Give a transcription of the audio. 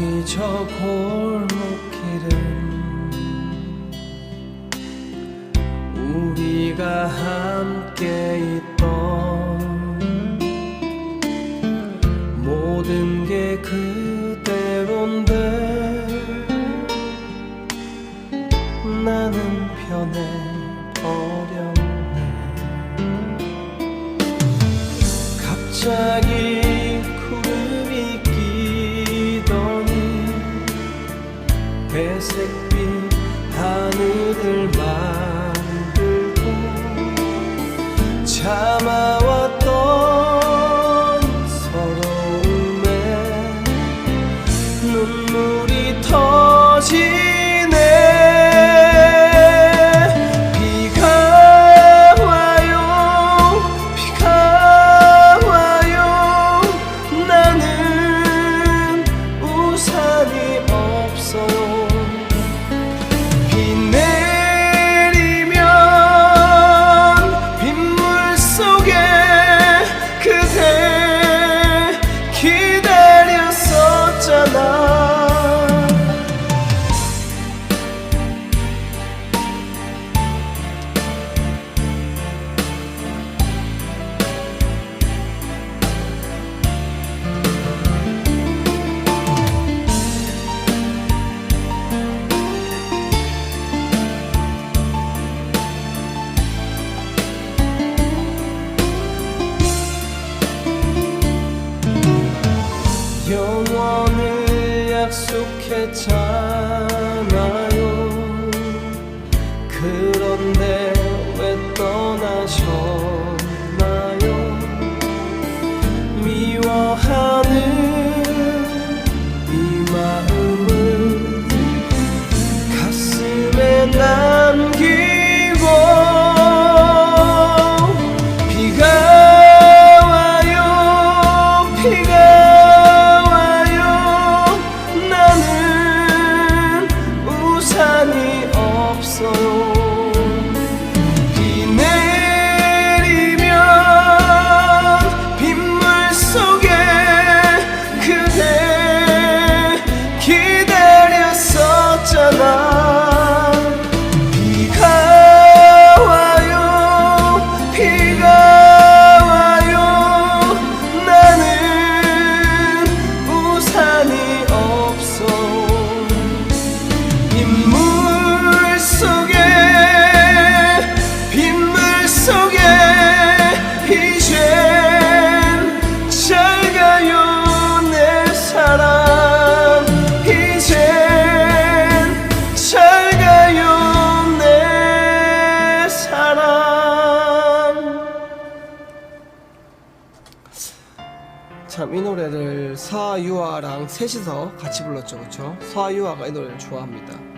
여기 저 골목길은 우리가 함께 있던 모든 게 그대로인데 나는 변해 버렸네. 갑자기 회색빛 하늘을 만들고 참아왔던 서러움에 눈물이 터지 약속했잖아 참 이 노래를 서유아랑 셋이서 같이 불렀죠 그쵸? 서유아가 이 노래를 좋아합니다